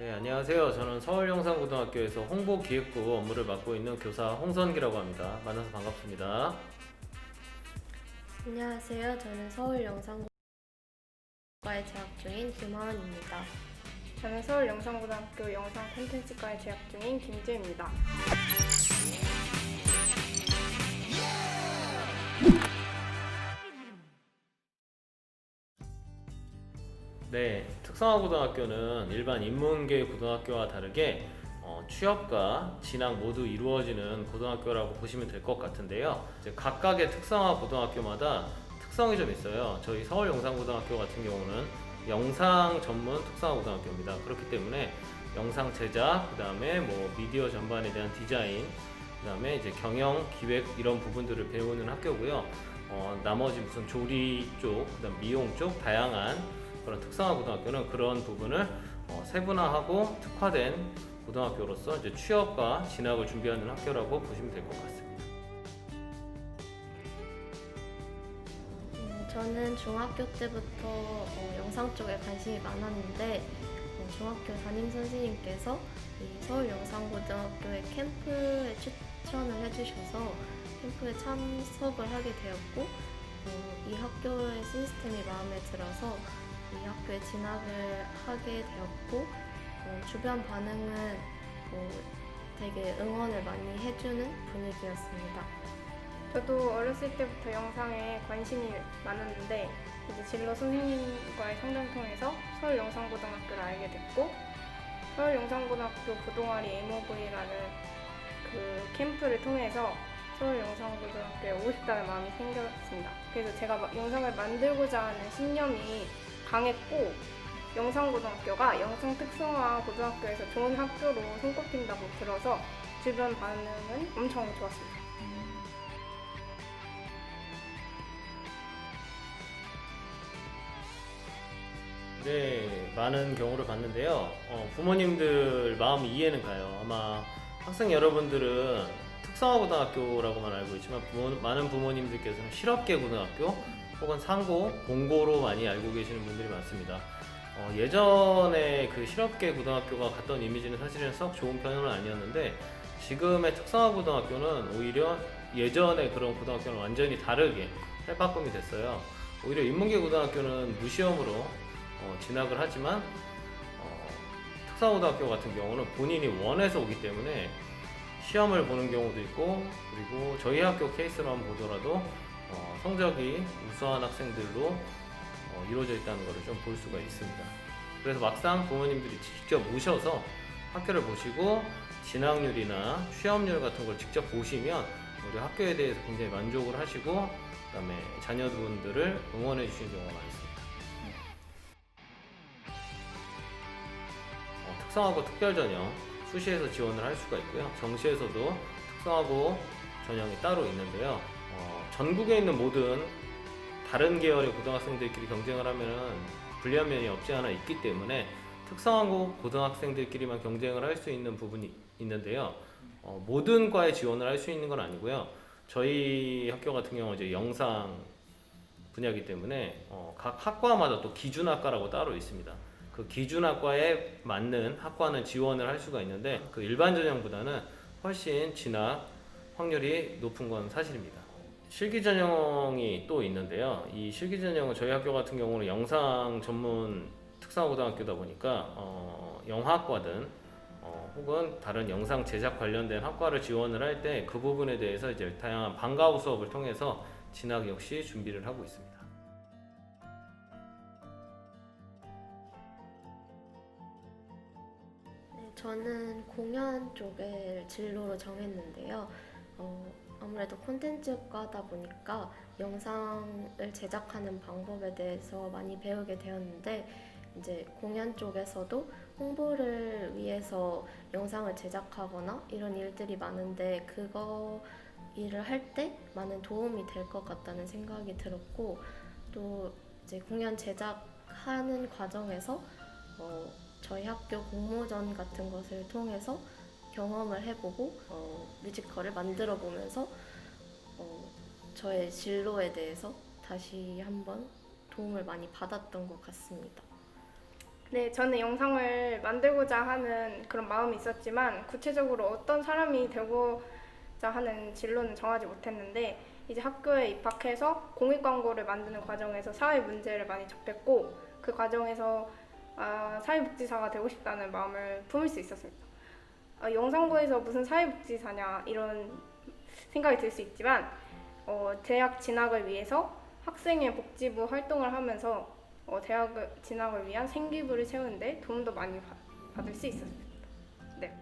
네, 안녕하세요. 저는 서울영상고등학교에서 홍보기획부 업무를 맡고 있는 교사 홍선기라고 합니다. 만나서 반갑습니다. 안녕하세요. 저는 서울 영상과에 재학 중인 김하은입니다. 저는 서울 영상고등학교 영상 콘텐츠과에 재학 중인 김지우입니다. 네, 특성화고등학교는 일반 인문계 고등학교와 다르게 어, 취업과 진학 모두 이루어지는 고등학교라고 보시면 될 것 같은데요. 이제 각각의 특성화 고등학교마다 특성이 좀 있어요. 저희 서울 영상고등학교 같은 경우는 영상 전문 특성화 고등학교입니다. 그렇기 때문에 영상 제작, 그 다음에 뭐 미디어 전반에 대한 디자인, 그 다음에 이제 경영, 기획 이런 부분들을 배우는 학교고요. 어, 나머지 무슨 조리 쪽, 그다음 미용 쪽 다양한 그런 특성화 고등학교는 그런 부분을 어, 세분화하고 특화된 고등학교로서 이제 취업과 진학을 준비하는 학교라고 보시면 될 것 같습니다. 음, 저는 중학교 때부터 어, 영상 쪽에 관심이 많았는데 어, 중학교 담임 선생님께서 이 서울 영상고등학교의 캠프에 추천을 해주셔서 캠프에 참석을 하게 되었고 어, 이 학교의 시스템이 마음에 들어서 이 학교에 진학을 하게 되었고 어, 주변 반응은 어, 되게 응원을 많이 해주는 분위기였습니다. 저도 어렸을 때부터 영상에 관심이 많았는데 이제 진로 선생님과의 상담 통해서 서울 영상고등학교를 알게 됐고 서울 영상고등학교 부동아리 MOV라는 그 캠프를 통해서 서울 영상고등학교에 오고 싶다는 마음이 생겼습니다. 그래서 제가 막 영상을 만들고자 하는 신념이 강했고 영상고등학교가 영상 특성화 고등학교에서 좋은 학교로 손꼽힌다고 들어서 주변 반응은 엄청 좋았습니다. 네, 많은 경우를 봤는데요. 어, 부모님들 마음 이해는 가요. 아마 학생 여러분들은 특성화 고등학교라고만 알고 있지만 부모- 많은 부모님들께서는 실업계 고등학교 혹은 상고, 공고로 많이 알고 계시는 분들이 많습니다. 어, 예전에 그 실업계 고등학교가 갔던 이미지는 사실은 썩 좋은 편은 아니었는데 지금의 특성화 고등학교는 오히려 예전에 그런 고등학교는 완전히 다르게 탈바꿈이 됐어요. 오히려 인문계 고등학교는 무시험으로 어, 진학을 하지만 어, 특성고등학교 같은 경우는 본인이 원해서 오기 때문에 시험을 보는 경우도 있고 그리고 저희 학교 케이스만 보더라도 어, 성적이 우수한 학생들로 어, 이루어져 있다는 것을 좀 볼 수가 있습니다. 그래서 막상 부모님들이 직접 모셔서 학교를 보시고 진학률이나 취업률 같은 걸 직접 보시면 우리 학교에 대해서 굉장히 만족을 하시고 그다음에 자녀분들을 응원해 주시는 경우가 많습니다. 어, 특성화고 특별 전형 수시에서 지원을 할 수가 있고요. 정시에서도 특성화고 전형이 따로 있는데요. 어, 전국에 있는 모든 다른 계열의 고등학생들끼리 경쟁을 하면은 불리한 면이 없지 않아 있기 때문에 특성화고 고등학생들끼리만 경쟁을 할 수 있는 부분이 있는데요. 어, 모든 과에 지원을 할 수 있는 건 아니고요. 저희 학교 같은 경우 이제 영상 분야이기 때문에 어, 각 학과마다 또 기준 학과라고 따로 있습니다. 그 기준 학과에 맞는 학과는 지원을 할 수가 있는데 그 일반 전형보다는 훨씬 진학 확률이 높은 건 사실입니다. 실기 전형이 또 있는데요. 이 실기 전형은 저희 학교 같은 경우는 영상 전문 특성고등학교다 보니까 어, 영화학과든 어, 혹은 다른 영상 제작 관련된 학과를 지원을 할 때 그 부분에 대해서 이제 다양한 방과후 수업을 통해서 진학 역시 준비를 하고 있습니다. 네, 저는 공연 쪽을 진로로 정했는데요. 어, 아무래도 콘텐츠과다 보니까 영상을 제작하는 방법에 대해서 많이 배우게 되었는데 이제 공연 쪽에서도 홍보를 위해서 영상을 제작하거나 이런 일들이 많은데 그거 일을 할 때 많은 도움이 될 것 같다는 생각이 들었고 또 이제 공연 제작하는 과정에서 어, 저희 학교 공모전 같은 것을 통해서 경험을 해보고 어, 뮤지컬을 만들어 보면서 어, 저의 진로에 대해서 다시 한번 도움을 많이 받았던 것 같습니다. 네, 저는 영상을 만들고자 하는 그런 마음이 있었지만 구체적으로 어떤 사람이 되고자 하는 진로는 정하지 못했는데 이제 학교에 입학해서 공익 광고를 만드는 과정에서 사회 문제를 많이 접했고 그 과정에서 아, 사회복지사가 되고 싶다는 마음을 품을 수 있었습니다. 어, 영상부에서 무슨 사회복지사냐 이런 생각이 들 수 있지만 어, 대학 진학을 위해서 학생의 복지부 활동을 하면서 어, 대학 진학을 위한 생기부를 채우는데 도움도 많이 받, 받을 수 있었습니다. 네.